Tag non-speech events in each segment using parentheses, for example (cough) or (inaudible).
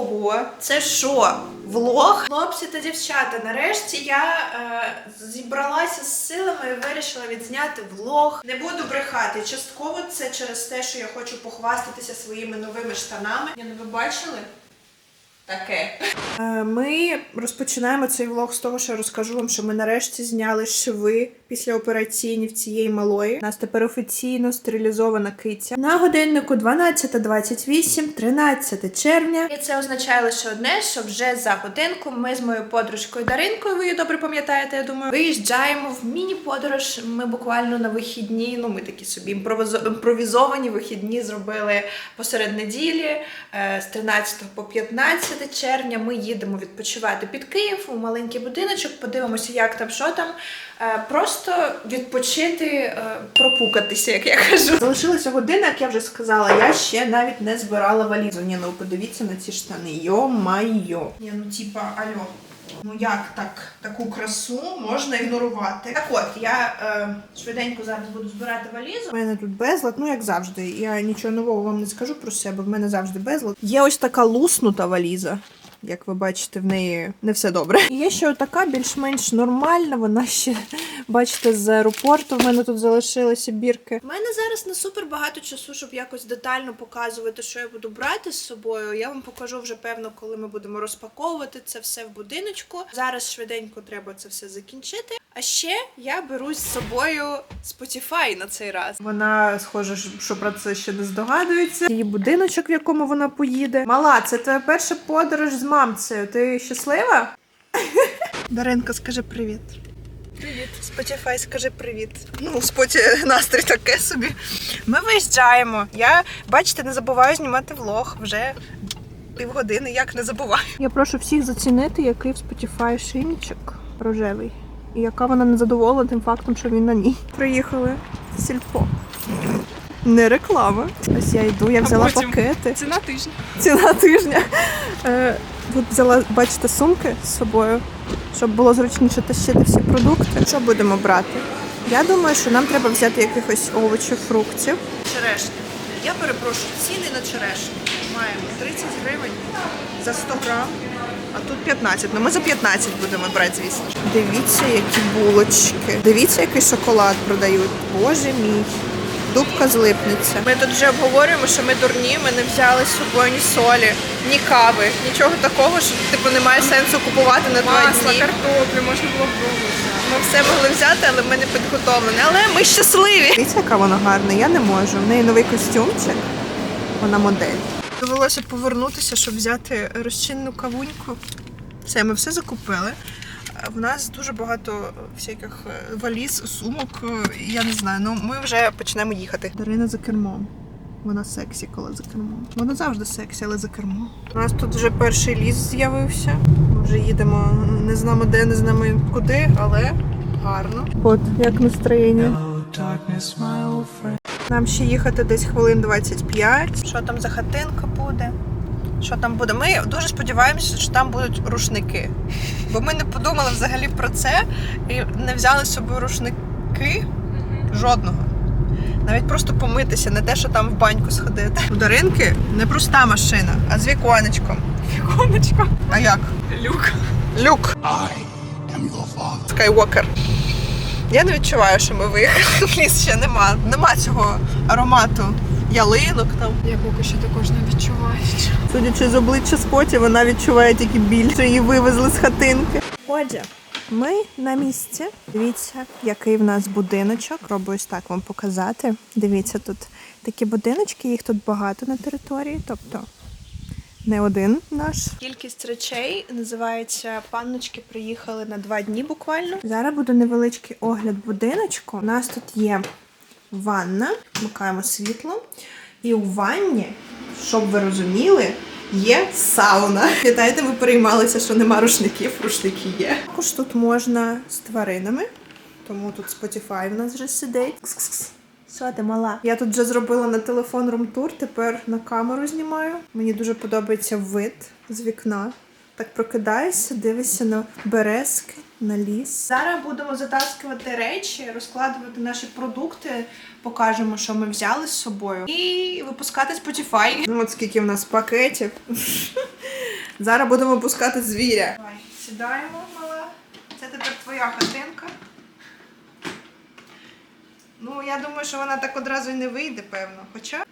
Ого, це що? Влог? Хлопці та дівчата, нарешті я е, зібралася з силами і вирішила відзняти влог. Не буду брехати. Частково це через те, що я хочу похвастатися своїми новими штанами. Я не ви бачили? Таке. Е, Ми розпочинаємо цей влог з того, що я розкажу вам, що ми нарешті зняли шви після операційні в цієї малої. У нас тепер офіційно стерилізована киця. На годиннику 12.28, 13 червня. І це означає лише одне, що вже за годинку ми з моєю подружкою Даринкою, ви її добре пам'ятаєте, я думаю, виїжджаємо в міні-подорож. Ми буквально на вихідні. Ну, ми такі собі імпровізовані вихідні зробили посеред неділі е, з 13 по 15 червня. Ми їдемо відпочивати під Київ у маленький будиночок. Подивимося, як там, що там. Е, Просто відпочити, е, пропукатися, як я кажу. Залишилася година, як я вже сказала. Я ще навіть не збирала валізу. Ні, ну подивіться на ці штани. Йо-майо. Ні, ну типа, альо. Ну як так, таку красу можна ігнорувати? Так от, я е, швиденько зараз буду збирати валізу. У мене тут безлад, ну як завжди. Я нічого нового вам не скажу про себе. В мене завжди безлад. Є ось така луснута валіза. Як ви бачите, в неї не все добре. Є ще така більш-менш нормальна. Вона ще, бачите, з аеропорту. В мене тут залишилися бірки. У мене зараз не супер багато часу, щоб якось детально показувати, що я буду брати з собою. Я вам покажу вже певно, коли ми будемо розпаковувати це все в будиночку. Зараз швиденько треба це все закінчити. А ще я беру з собою Spotify на цей раз. Вона схоже, що про це ще не здогадується. Її будиночок, в якому вона поїде. Мала, це твоя перша подорож з мамцею. Ти щаслива? Даринка, скажи привіт. Привіт. Spotify, скажи привіт. Ну, у споті настрій таке собі. Ми виїжджаємо. Я, бачите, не забуваю знімати влог вже півгодини, як не забуваю. Я прошу всіх зацінити, який в Spotify шинчик рожевий. І яка вона незадоволена тим фактом, що він на ній. Приїхали в сільпо. Не реклама. Ось я йду, я взяла потім? пакети. Ціна тижня. Ціна тижня. Тут взяла, бачите, сумки з собою, щоб було зручніше тащити всі продукти. Що будемо брати? Я думаю, що нам треба взяти якихось овочів, фруктів. Черешня. Я перепрошую, ціни на черешню. Маємо 30 гривень за 100 грам, а тут 15. Ну ми за 15 будемо брати, звісно. Дивіться, які булочки. Дивіться, який шоколад продають. Боже мій. Дубка злипнеться. Ми тут вже обговорюємо, що ми дурні, ми не взяли з собою ні солі, ні кави, нічого такого, що типу немає сенсу купувати на два Масло, дні. картоплю, можна було б. Ми все могли взяти, але ми не підготовлені. Але ми щасливі. Дивіться, яка вона гарна. Я не можу. В неї новий костюмчик. Вона модель. Довелося повернутися, щоб взяти розчинну кавуньку. Все, ми все закупили. Е, В нас дуже багато всяких е, валіз, сумок. е, Я не знаю. Ну ми вже почнемо їхати. Дарина за кермом. Вона сексі, коли за кермом. Вона завжди сексі, але за кермом. У нас тут вже перший ліс з'явився. Ми вже їдемо не знаємо де, не знаємо куди, але гарно. От як настроєння. Нам ще їхати десь хвилин 25. Що там за хатинка буде? Що там буде? Ми дуже сподіваємося, що там будуть рушники. Бо ми не подумали взагалі про це і не взяли з собою рушники жодного. Навіть просто помитися, не те, що там в баньку сходити. У Даринки не проста машина, а з віконечком. Віконечко. А як? Люк. Люк. I am your father. Скайвокер. Я не відчуваю, що ми виїхали. в Ліс ще нема. Нема цього аромату ялинок там. Я поки що також не відчуваю. Судячи з обличчя споті, вона відчуває тільки біль, що її вивезли з хатинки. Отже, ми на місці. Дивіться, який в нас будиночок. Пробую ось так вам показати. Дивіться, тут такі будиночки, їх тут багато на території, тобто не один наш. Кількість речей називається панночки приїхали на два дні буквально. Зараз буде невеличкий огляд будиночку. У нас тут є ванна, вмикаємо світло. І у ванні, щоб ви розуміли, є сауна. (laughs) Пам'ятаєте, ми переймалися, що нема рушників, рушники є. Також тут можна з тваринами, тому тут Spotify в нас вже сидить. Кс-кс-кс. Що ти мала? Я тут вже зробила на телефон румтур, тепер на камеру знімаю. Мені дуже подобається вид з вікна. Так прокидаєшся, дивишся на березки, на ліс. Зараз будемо затаскувати речі, розкладувати наші продукти, покажемо, що ми взяли з собою, і випускати Spotify. Ну, от скільки в нас пакетів. Зараз будемо пускати звіря. Давай, сідаємо, мала. Це тепер твоя хатинка. Ну, я думаю, що вона так одразу й не вийде, певно. Хоча.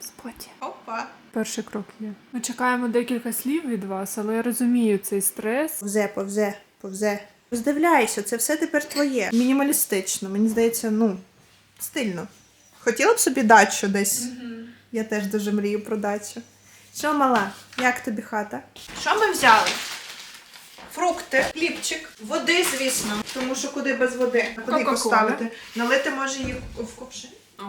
Споті. Опа. Перший крок є. Ми чекаємо декілька слів від вас, але я розумію цей стрес. Повзе, повзе, повзе. Роздивляйся, це все тепер твоє. Мінімалістично, мені здається, ну, стильно. Хотіла б собі дачу десь. Я теж дуже мрію про дачу. Що, мала, як тобі хата? Що ми взяли? Фрукти, хлібчик, води, звісно, тому що куди без води? Куди Кока-кола. поставити? Налити може їх в ковшин. О,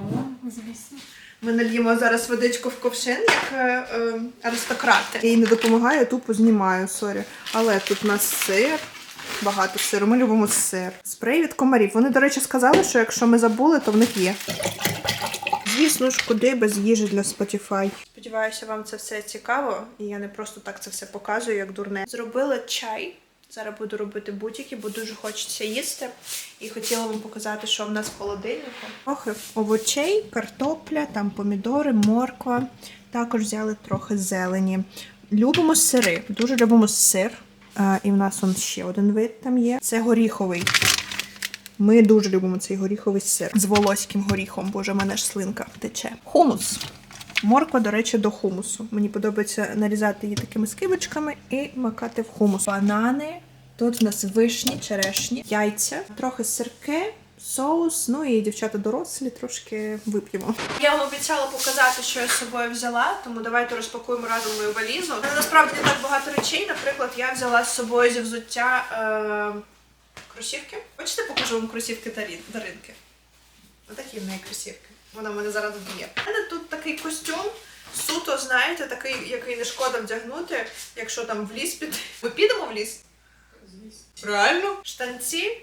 звісно. Ми нальємо зараз водичку в ковшин, як е, е, аристократи. Я їй не допомагаю, я тупо знімаю, сорі. Але тут у нас сир, багато сиру. Ми любимо сир. Спрей від комарів. Вони, до речі, сказали, що якщо ми забули, то в них є. Звісно ж, куди без їжі для Spotify. Сподіваюся, вам це все цікаво, і я не просто так це все показую, як дурне. Зробила чай. Зараз буду робити будь-які, бо дуже хочеться їсти. І хотіла вам показати, що в нас в холодильнику. Трохи овочей, картопля, там помідори, морква. Також взяли трохи зелені. Любимо сири. Дуже любимо сир. І в нас он ще один вид там є. Це горіховий. Ми дуже любимо цей горіховий сир з волоським горіхом. Боже, в мене ж слинка тече. Хумус. Морква, до речі, до хумусу. Мені подобається нарізати її такими скибочками і макати в хумус. Банани. Тут в нас вишні, черешні, яйця, трохи сирки, соус. Ну і дівчата дорослі трошки вип'ємо. Я вам обіцяла показати, що я з собою взяла, тому давайте розпакуємо разом мою валізу. У насправді не так багато речей. Наприклад, я взяла з собою зі взуття е- кросівки. Хочете, покажу вам кросівки Дарі- Даринки? Отакі в неї кросівки. Вона в мене зараз вб'є. У мене тут такий костюм. Суто, знаєте, такий, який не шкода вдягнути, якщо там в ліс піти. Ми підемо в ліс? Реально? Штанці,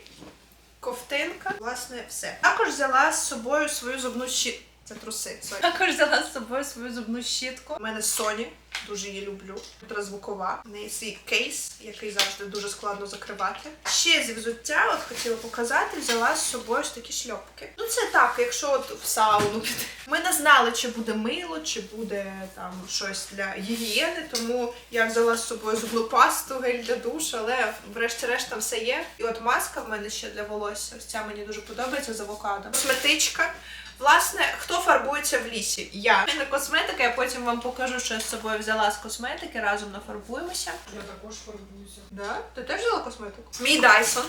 ковтинка, власне, все. Також взяла з собою свою зубну щітку. Це труси. Сорі. Також взяла з собою свою зубну щітку. У мене Sony, дуже її люблю. Ультразвукова. В неї свій кейс, який завжди дуже складно закривати. Ще зі взуття, от хотіла показати, взяла з собою ж такі шльопки. Ну це так, якщо от в сауну піти. Ми не знали, чи буде мило, чи буде там щось для гігієни, тому я взяла з собою зубну пасту, гель для душу, але врешті-решт там все є. І от маска в мене ще для волосся. Ось ця мені дуже подобається з авокадо. Косметичка. Власне, хто фарбується в лісі? Я. Це косметика, я потім вам покажу, що я з собою взяла з косметики, разом нафарбуємося. Я також фарбуюся. Да? Ти теж взяла косметику? Мій Дайсон.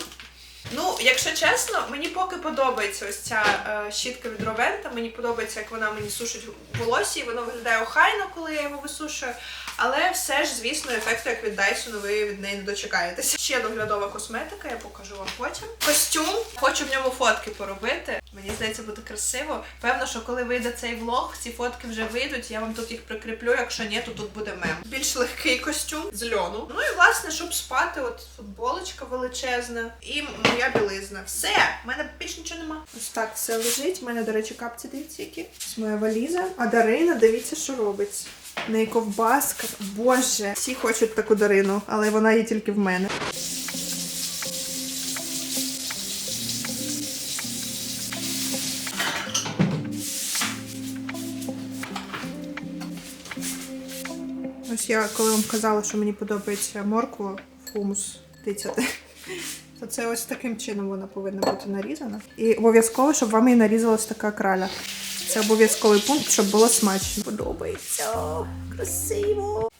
Ну, якщо чесно, мені поки подобається ось ця е, щітка від Ровента. Мені подобається, як вона мені сушить волосся, і воно виглядає охайно, коли я його висушую. Але все ж, звісно, ефекту, як від Dyson, ви від неї не дочекаєтеся. Ще доглядова косметика, я покажу вам потім. Костюм, хочу в ньому фотки поробити. Мені здається, буде красиво. Певно, що коли вийде цей влог, ці фотки вже вийдуть. Я вам тут їх прикріплю. Якщо ні, то тут буде мем. Більш легкий костюм з льону. Ну і власне, щоб спати, от футболочка величезна і моя білизна. Все, в мене більш нічого нема. Ось так все лежить. У мене, до речі, капці дивіться які. Ось моя валіза. А Дарина, дивіться, що робить. В ковбаска. Боже, всі хочуть таку Дарину, але вона є тільки в мене. Ось я коли вам казала, що мені подобається моркву в хумус тицяти, то це ось таким чином вона повинна бути нарізана. І обов'язково, щоб вам і нарізалась така краля. Це обов'язковий пункт, щоб було смачно. Подобається. Красиво.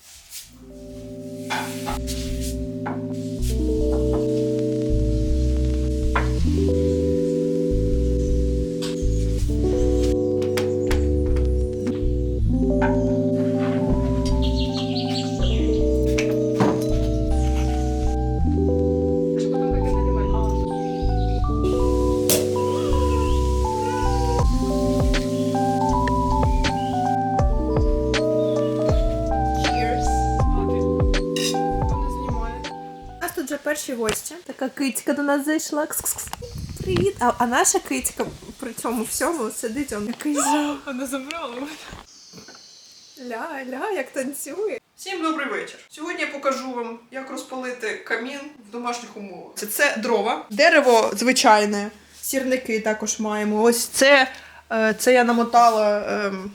Перші гості. Така кицька до нас зайшла. Кс-кс-кс. Привіт. А, а наша кицька при цьому всьому сидить он якийсь жах. Вона забрала. Ля, ля, як танцює. Всім добрий вечір. Сьогодні я покажу вам, як розпалити камін в домашніх умовах. Це, це дрова, дерево звичайне, сірники також маємо. Ось це, е, це я намотала ем,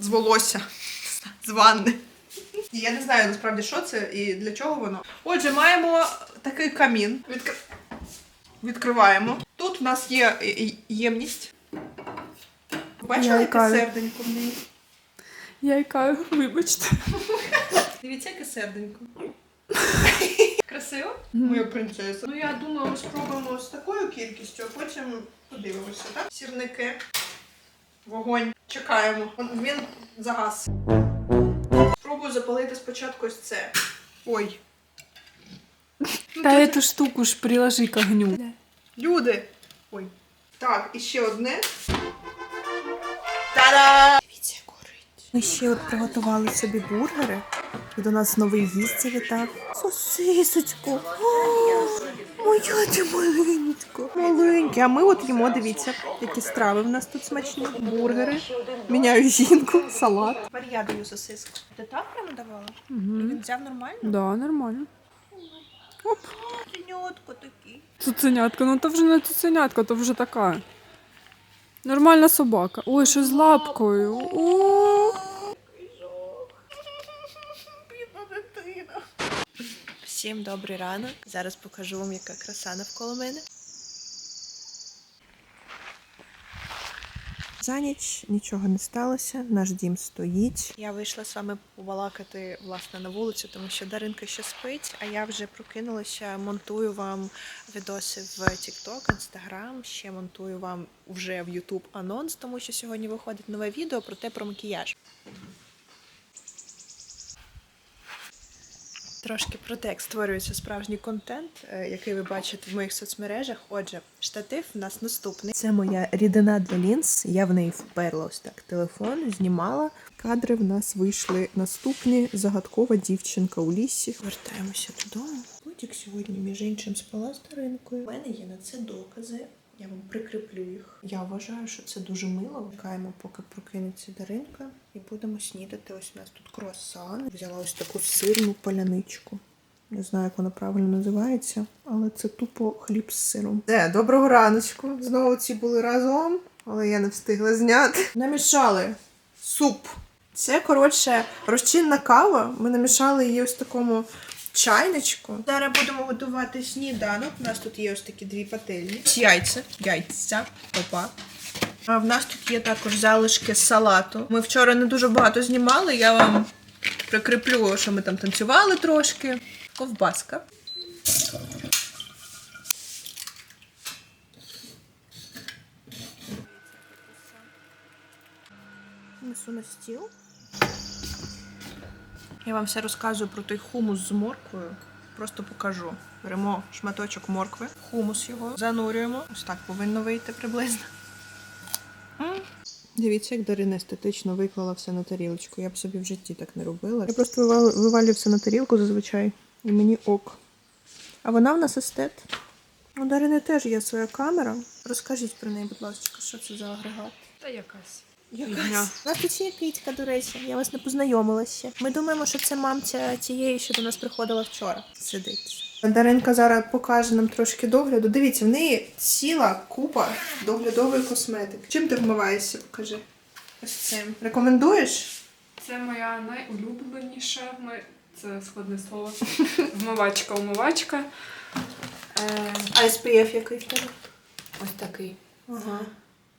з волосся, (laughs) з ванни. І Я не знаю насправді, що це і для чого воно. Отже, маємо такий камін. Відкр... Відкриваємо. Тут у нас є е, е, ємність. Бачила, яке серденько в неї? Яйка, вибачте. (laughs) Дивіться, яке серденько. (laughs) Красиво? Моя принцеса. Ну я думаю, ми спробуємо з такою кількістю, а потім подивимося, так? Сірники. Вогонь. Чекаємо. Він загас. Спробую запалити спочатку ось це. Ой. Ну, Та тут- эту штуку ж приложи к огню. Люди. Ой. Так, і ще одне. Та-да! Дивіться, як горить. Ми ще от приготували собі бургери. І до нас новий гість завітав. Сосисочку. О, моя ти маленька. Маленька. А ми от їмо, дивіться, які страви в нас тут смачні. Бургери. Міняю жінку, салат. Тепер я даю сосиску. Ти так прямо давала? Угу. Він взяв нормально? Да, нормально. Оп. Тіньотко такий. Цуценятка, ну то вже не цуценятка, то вже така. Нормальна собака. Ой, що з лапкою. О, Бідна дитина. Всім добрий ранок. Зараз покажу вам, яка краса навколо мене. За ніч нічого не сталося, наш дім стоїть. Я вийшла з вами побалакати власне на вулицю, тому що Даринка ще спить, а я вже прокинулася, монтую вам відоси в TikTok, Instagram, ще монтую вам вже в YouTube анонс, тому що сьогодні виходить нове відео про те про макіяж. Трошки про те, як створюється справжній контент, е, який ви бачите в моїх соцмережах. Отже, штатив у нас наступний. Це моя рідина для лінз. Я в неї вперла ось так телефон, знімала. Кадри в нас вийшли наступні. Загадкова дівчинка у лісі. Вертаємося додому. Потік сьогодні, між іншим, спала з. У мене є на це докази. Я вам прикріплю їх. Я вважаю, що це дуже мило. Чекаємо, поки прокинеться Даринка, і будемо снідати. Ось у нас тут круасан. Взяла ось таку сирну поляничку. Не знаю, як вона правильно називається, але це тупо хліб з сиром. Де, доброго раночку. Знову ці були разом, але я не встигла зняти. Намішали суп. Це, коротше, розчинна кава. Ми намішали її ось такому чайничку. Зараз будемо готувати сніданок. У нас тут є ось такі дві пательні. Яйця. Яйця. Опа. А в нас тут є також залишки салату. Ми вчора не дуже багато знімали. Я вам прикріплю, що ми там танцювали трошки. Ковбаска. Несу на стіл. Я вам все розказую про той хумус з морквою. Просто покажу. Беремо шматочок моркви, хумус його, занурюємо. Ось так повинно вийти приблизно. Дивіться, як Дарина естетично виклала все на тарілочку. Я б собі в житті так не робила. Я просто вивал- вивалюю все на тарілку зазвичай, і мені ок. А вона в нас естет. У Дарини теж є своя камера. Розкажіть про неї, будь ласка, що це за агрегат? Та якась. Якась. У нас тут є до речі, я вас не познайомила ще. Ми думаємо, що це мамця тієї, що до нас приходила вчора. Сидить. Даринка зараз покаже нам трошки догляду. Дивіться, в неї ціла купа доглядової косметики. Чим ти вмиваєшся? Покажи. Ось цим. Рекомендуєш? Це моя найулюбленіша. Ми... Це складне слово. Вмивачка, умивачка. Е, А SPF який в тебе? ось такий. Ага.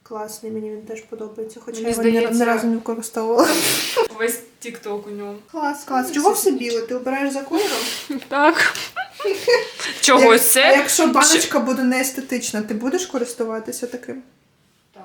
Класний, мені він теж подобається, хоча Мені я його ні, здається- ні разу не використовувала. (laughs) Весь тікток у ньому. Клас, клас. Чого все біле? Ти обираєш за кольором? (laughs) Так. (laughs) Чогось А це. якщо баночка буде не естетична, ти будеш користуватися таким? Так.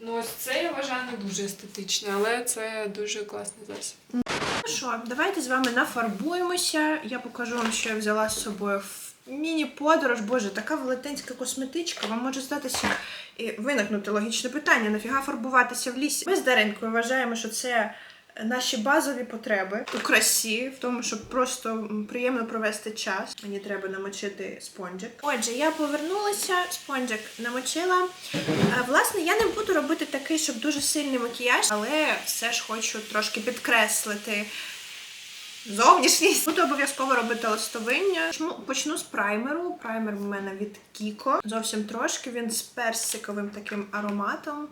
Ну ось це я вважаю не дуже естетичне, але це дуже класний засіб. Ну що, давайте з вами нафарбуємося. Я покажу вам, що я взяла з собою в міні-подорож. Боже, така велетенська косметичка. Вам може здатися і виникнути логічне питання: нафіга фарбуватися в лісі? Ми з Даринкою вважаємо, що це. Наші базові потреби у красі, в тому, щоб просто приємно провести час. Мені треба намочити спонжик. Отже, я повернулася, спонжик намочила. Е, Власне, я не буду робити такий, щоб дуже сильний макіяж, але все ж хочу трошки підкреслити зовнішність. Буду обов'язково робити листовиння. Почну, з праймеру. Праймер в мене від Kiko. Зовсім трошки. Він з персиковим таким ароматом.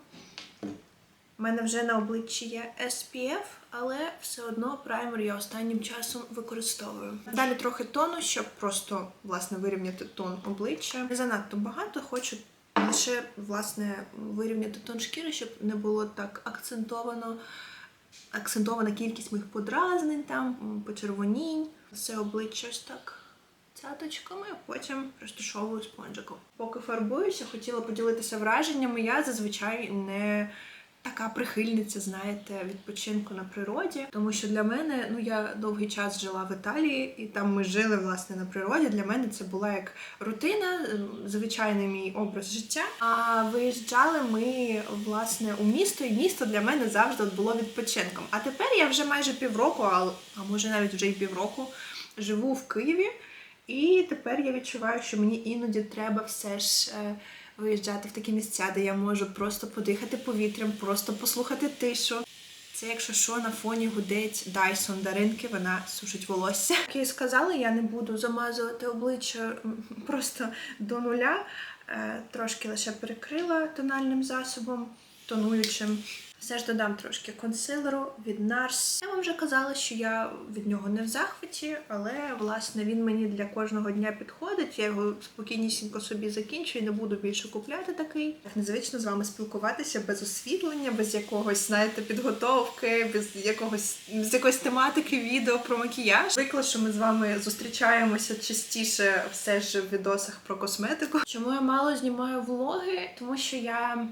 У мене вже на обличчі є SPF, але все одно праймер я останнім часом використовую. Далі трохи тону, щоб просто власне вирівняти тон обличчя. Не занадто багато, хочу лише власне вирівняти тон шкіри, щоб не було так акцентовано. Акцентована кількість моїх подразнень, там, почервонінь. Все обличчя ось так цяточками, а потім розташовую спонжиком. Поки фарбуюся, хотіла поділитися враженнями. Я зазвичай не така прихильниця, знаєте, відпочинку на природі. Тому що для мене, ну я довгий час жила в Італії, і там ми жили власне на природі. Для мене це була як рутина, ем, звичайний мій образ життя. А виїжджали ми власне у місто, і місто для мене завжди було відпочинком. А тепер я вже майже півроку, а, а може навіть вже й півроку живу в Києві. І тепер я відчуваю, що мені іноді треба все ж е, виїжджати в такі місця, де я можу просто подихати повітрям, просто послухати тишу. Це, якщо що, на фоні гудить Дайсон Даринки, вона сушить волосся. Як я сказала, я не буду замазувати обличчя просто до нуля. Е, Трошки лише перекрила тональним засобом, тонуючим. Все ж додам трошки консилеру від NARS. Я вам вже казала, що я від нього не в захваті, але власне він мені для кожного дня підходить. Я його спокійнісінько собі закінчую і не буду більше купляти такий. Так незвично з вами спілкуватися без освітлення, без якогось, знаєте, підготовки, без якогось з якоїсь тематики відео про макіяж. Звикла, що ми з вами зустрічаємося частіше все ж в відосах про косметику. Чому я мало знімаю влоги? Тому що я.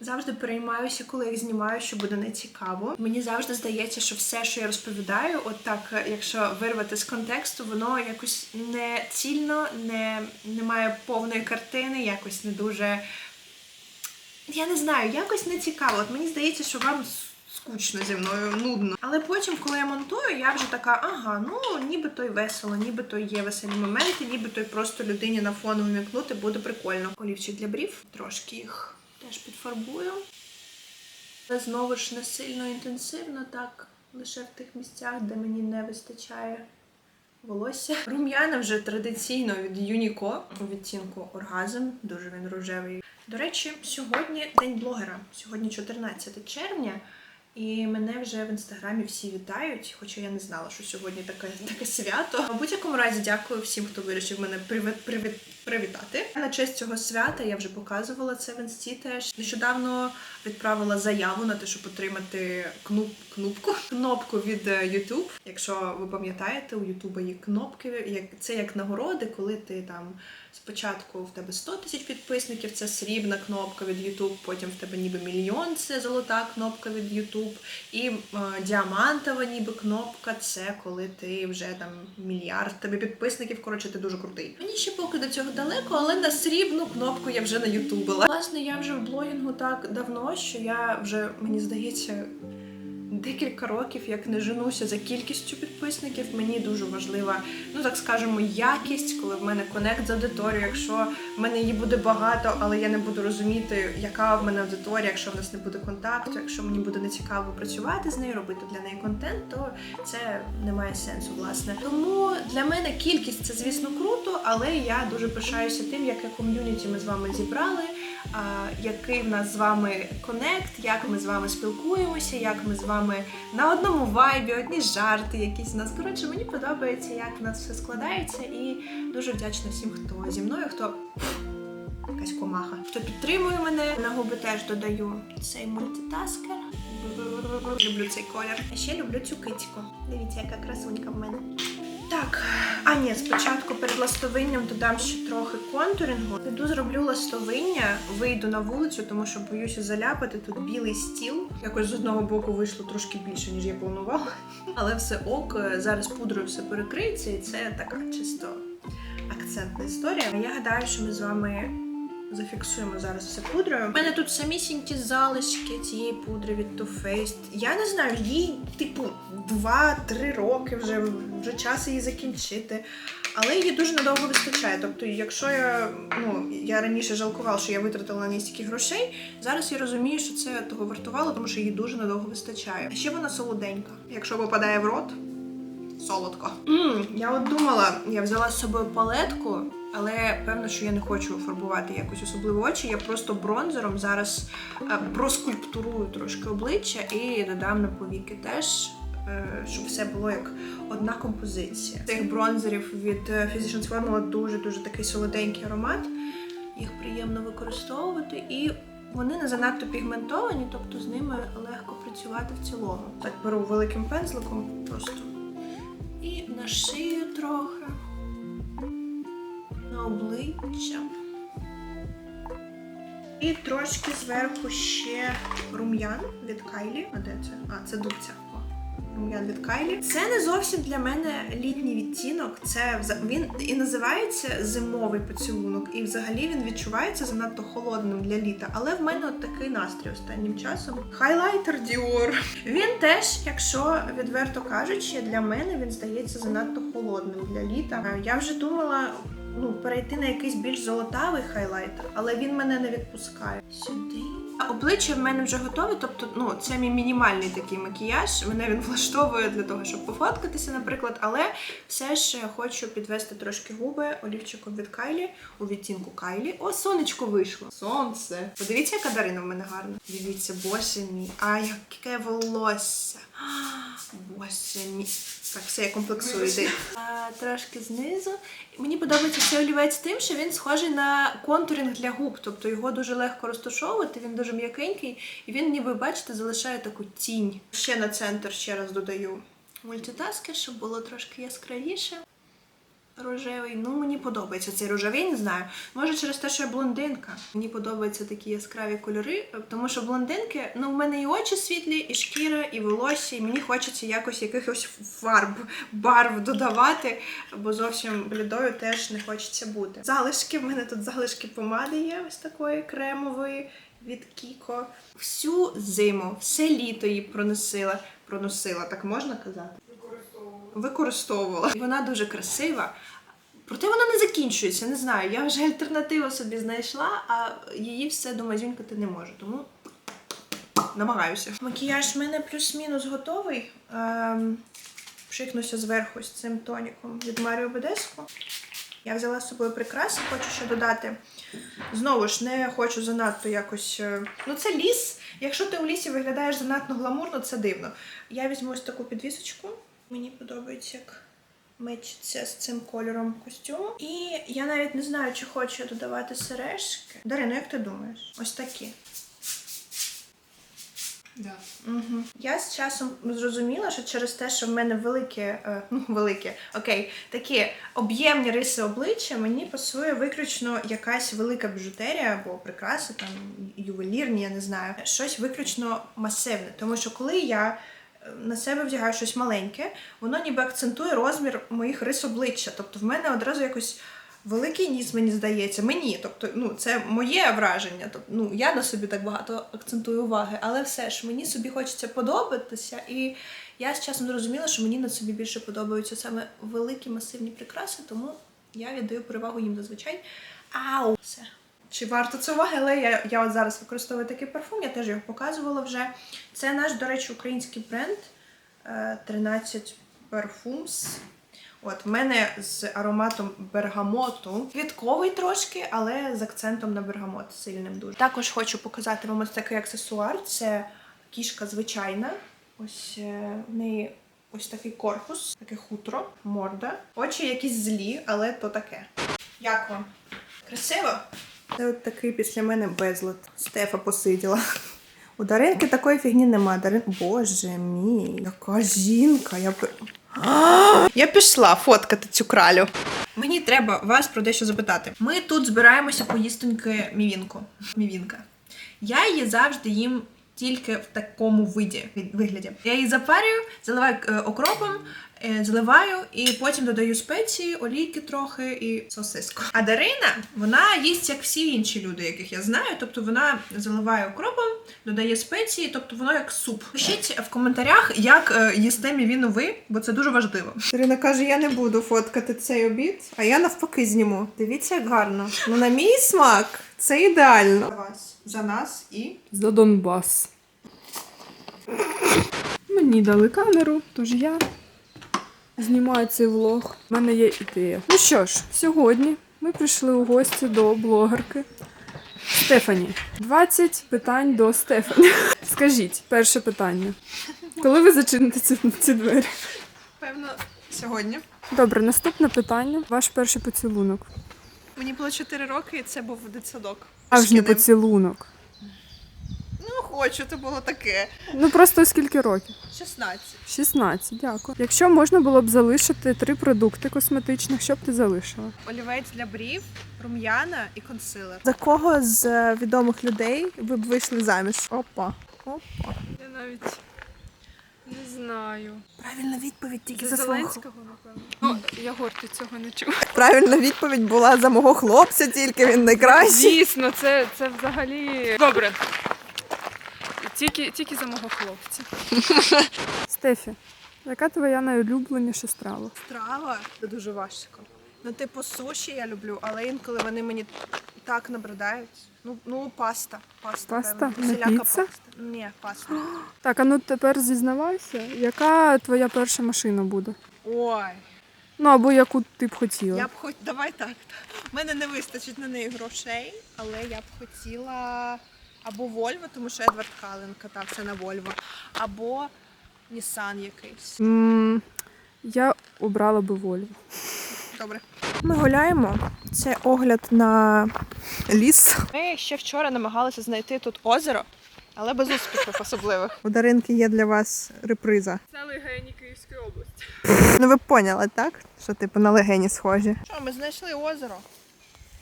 Завжди переймаюся, коли їх знімаю, що буде нецікаво. Мені завжди здається, що все, що я розповідаю, от так, якщо вирвати з контексту, воно якось не цільно, не, не має повної картини, якось не дуже. Я не знаю, якось не цікаво. От мені здається, що вам скучно зі мною, нудно. Але потім, коли я монтую, я вже така, ага, ну ніби то й весело, ніби то є веселі моменти, ніби то й просто людині на фон вмікнути буде прикольно. Олівчик для брів, трошки їх теж підфарбую. Але знову ж не сильно інтенсивно, так, лише в тих місцях, де мені не вистачає волосся. Рум'яна вже традиційно від Юніко у відтінку оргазм, дуже він рожевий. До речі, сьогодні день блогера. Сьогодні 14 червня. І мене вже в інстаграмі всі вітають, хоча я не знала, що сьогодні таке, таке свято. У будь-якому разі дякую всім, хто вирішив мене привіт, привіт, привітати. На честь цього свята я вже показувала це в інсті теж. Нещодавно відправила заяву на те, щоб отримати кнуп, кнопку, (laughs) кнопку від е, YouTube. Якщо ви пам'ятаєте, у YouTube є кнопки. Як це як нагороди, коли ти там спочатку в тебе 100 тисяч підписників, це срібна кнопка від YouTube, потім в тебе ніби мільйон, це золота кнопка від YouTube, і е, діамантова ніби кнопка, це коли ти вже там мільярд тебе підписників. Коротше, ти дуже крутий. Мені ще поки до цього далеко, але на срібну кнопку я вже на ютубила. Власне, я вже в блогінгу так давно, що я вже мені здається. Декілька років, як не женуся за кількістю підписників, мені дуже важлива, ну так скажемо, якість, коли в мене конект з аудиторією. Якщо в мене її буде багато, але я не буду розуміти, яка в мене аудиторія, якщо в нас не буде контакту, якщо мені буде нецікаво працювати з нею, робити для неї контент, то це не має сенсу, власне. Тому для мене кількість це, звісно, круто, але я дуже пишаюся тим, яке ком'юніті ми з вами зібрали який в нас з вами конект, як ми з вами спілкуємося, як ми з вами на одному вайбі, одні жарти, якісь у нас. Коротше, мені подобається, як в нас все складається, і дуже вдячна всім, хто зі мною, хто якась комаха, хто підтримує мене. На губи теж додаю цей мультитаскер. Люблю цей колір. А ще люблю цю кицьку. Дивіться, яка красунька в мене. Так, а ні, спочатку перед ластовинням додам ще трохи контурингу. Піду зроблю ластовиння, вийду на вулицю, тому що боюся заляпати тут білий стіл. Якось з одного боку вийшло трошки більше, ніж я планувала. (laughs) Але все ок, зараз пудрою все перекриється, і це така чисто акцентна історія. Я гадаю, що ми з вами зафіксуємо зараз все пудрою. У мене тут самісінькі залишки цієї пудри від Too Faced. Я не знаю, їй, типу, 2-3 роки вже, вже час її закінчити. Але її дуже надовго вистачає. Тобто, якщо я ну я раніше жалкувала, що я витратила на неї стільки грошей, зараз я розумію, що це того вартувало, тому що її дуже надовго вистачає. А ще вона солоденька. Якщо попадає в рот, солодко. м я от думала, я взяла з собою палетку Але що я не хочу фарбувати якось особливо очі. Я просто бронзером зараз е, проскульптурую трошки обличчя і додам на повіки теж. е, Щоб все було як одна композиція. Цих бронзерів від е, Physicians Formula дуже-дуже такий солоденький аромат. Їх приємно використовувати, і вони не занадто пігментовані, тобто з ними легко працювати в цілому. Так беру великим пензликом просто і на шию трохи, обличчя. І трошки зверху ще рум'ян від Кайлі. А де це? А, це дубця. Рум'ян від Кайлі. Це не зовсім для мене літній відтінок. Це він і називається зимовий поцілунок. І взагалі він відчувається занадто холодним для літа. Але в мене от такий настрій останнім часом. Хайлайтер Dior. Він теж, якщо відверто кажучи, для мене він здається занадто холодним для літа. Е, Я вже думала ну, перейти на якийсь більш золотавий хайлайтер, але він мене не відпускає. Сюди. А Обличчя в мене вже готове, тобто, ну, це мій мінімальний такий макіяж. Мене він (laughs) влаштовує для того, щоб пофоткатися, наприклад, але все ж хочу підвести трошки губи олівчиком від Кайлі у відтінку Кайлі. О, сонечко вийшло. Сонце. Подивіться, яка Дарина в мене гарна. Дивіться, боже мій. А яке волосся. (gasps) Боже мій. Так, все, я комплексую. Йди. А, трошки знизу. Мені подобається цей олівець тим, що він схожий на контуринг для губ, тобто його дуже легко розташовувати, він дуже м'якенький, і він, ніби, бачите, залишає таку тінь. Ще на центр ще раз додаю мультитаски, щоб було трошки яскравіше. Рожевий, ну мені подобається цей рожевий, не знаю. Може через те, що я блондинка. Мені подобаються такі яскраві кольори, тому що блондинки, ну в мене і очі світлі, і шкіра, і волосся, і мені хочеться якось якихось фарб, барв додавати, бо зовсім блідою теж не хочеться бути. Залишки, в мене тут залишки помади є ось такої кремової від Кіко. Всю зиму, все літо її проносила. Проносила, так можна казати? Використовувала. Вона дуже красива. Проте вона не закінчується, не знаю. Я вже альтернативу собі знайшла, а її все домазюнькати не можу. Тому намагаюся. Макіяж в мене плюс-мінус готовий. Ем, пшикнуся зверху з цим тоніком від Маріо Бедеско. Я взяла з собою прикраси, хочу ще додати. Знову ж не хочу занадто якось. е, Ну, це ліс. Якщо ти у лісі виглядаєш занадто гламурно, це дивно. Я візьму ось таку підвісочку. Мені подобається, як мечиться з цим кольором костюму. І я навіть не знаю, чи хочу додавати сережки. Дарина, як ти думаєш? Ось такі. Да. Угу. Я з часом зрозуміла, що через те, що в мене велике, е, ну велике, окей, такі об'ємні риси обличчя, мені пасує виключно якась велика біжутерія або прикраси, там ювелірні, я не знаю, щось виключно масивне. Тому що коли я на себе вдягаю щось маленьке, воно ніби акцентує розмір моїх рис обличчя. Тобто в мене одразу якось великий ніс, мені здається, мені. Тобто, ну, це моє враження. Тобто, ну, я на собі так багато акцентую уваги, але все ж мені собі хочеться подобатися. І я з часом зрозуміла, що мені на собі більше подобаються саме великі масивні прикраси, тому я віддаю перевагу їм зазвичай. Ау! Все. Чи варто це уваги, але я, я от зараз використовую такий парфум, я теж його показувала вже. Це наш, до речі, український бренд е, 13 Parfums. От, в мене з ароматом бергамоту. Квітковий трошки, але з акцентом на бергамот сильним дуже. Також хочу показати вам ось такий аксесуар. Це кішка звичайна. Ось е, в неї ось такий корпус, таке хутро, морда. Очі якісь злі, але то таке. Як вам? Красиво? Це от такий після мене безлад. Стефа посиділа. У Даринки такої фігні нема. Дарин... Боже мій, яка жінка. Я... (gasps) Я пішла фоткати цю кралю. Мені треба вас про дещо запитати. Ми тут збираємося поїстоньки мівінку. Мівінка. Я її завжди їм тільки в такому виді, вигляді. Я її запарюю, заливаю е, окропом, е, заливаю і потім додаю спеції, олійки трохи і сосиску. А Дарина, вона їсть як всі інші люди, яких я знаю. Тобто вона заливає окропом, додає спеції, тобто воно як суп. Пишіть в коментарях, як е, їсте мівіну ви, бо це дуже важливо. Дарина каже: я не буду фоткати цей обід, а я навпаки зніму. Дивіться, як гарно. Ну на мій смак це ідеально. За вас, за нас і За Донбас. Мені дали камеру, тож я знімаю цей влог. У мене є ідея. Ну що ж, сьогодні ми прийшли у гості до блогерки Стефані. 20 питань до Стефані. (laughs) Скажіть, перше питання. Коли ви зачините ці, ці двері? Певно, сьогодні. Добре, наступне питання. Ваш перший поцілунок. Мені було 4 роки, і це був дитсадок. А ж не поцілунок. Ну, хочу, це було таке. Ну просто скільки років? 16. 16, дякую. Якщо можна було б залишити три продукти косметичних, що б ти залишила? Олівець для брів, рум'яна і консилер. За кого з е, відомих людей ви б вийшли заміж? Опа. Опа. Я навіть не знаю. Правильна відповідь тільки За за свого. Зеленського, напевно. Ну, я ти цього не чув. Правильна відповідь була за мого хлопця, тільки він найкращий. Звісно, це, це взагалі. Добре. Тільки, тільки за мого хлопця. Стефі, яка твоя найулюбленіша страва? Страва це дуже важко. Ну, типу, суші я люблю, але інколи вони мені так набридають. Ну, ну паста. Паста, Паста? певно. Не Всіляка піца? паста. Ні, паста. (gasps) Так, а ну тепер зізнавайся, яка твоя перша машина буде? Ой, Ну або яку ти б хотіла. я б хоч давай так. У (laughs) мене не вистачить на неї грошей, але я б хотіла або Вольво, тому що Едвард Кален катався на Вольво, або Нісан якийсь. М, я обрала би Вольво. (laughs) Добре. Ми гуляємо. Це огляд на ліс. Ми ще вчора намагалися знайти тут озеро, але без успіхів особливих. (laughs) У Даринки є для вас реприза. Це легені Київської області. (laughs) Ну ви поняли, так? Що типу на легені схожі. Що, ми знайшли озеро.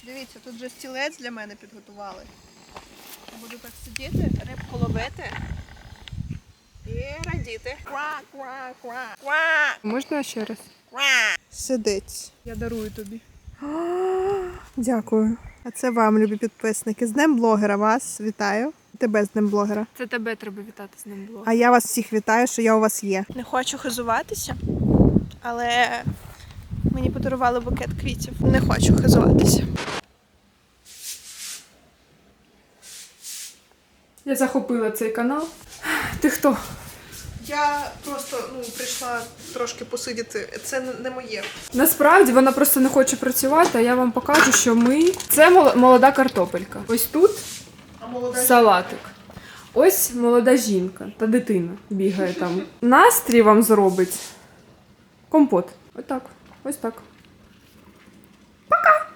Дивіться, тут вже стілець для мене підготували. Я буду так сидіти, рибку ловити і радіти. Ква, ква, ква, ква, Можна ще раз? ква. Сидить. Я дарую тобі. Дякую. А це вам, любі підписники. З Днем блогера вас вітаю. Тебе з Днем блогера. Це тебе треба вітати з ним було. А я вас всіх вітаю, що я у вас є. Не хочу хизуватися, але мені подарували букет квітів. Не хочу хизуватися. Я захопила цей канал. Ти хто? Я просто ну, прийшла трошки посидіти. Це не моє. Насправді вона просто не хоче працювати, а я вам покажу, що ми. Це молода картопелька. Ось тут А молода салатик. Ось молода жінка та дитина бігає там. (laughs) Настрій вам зробить компот. Отак. Ось так. Пока!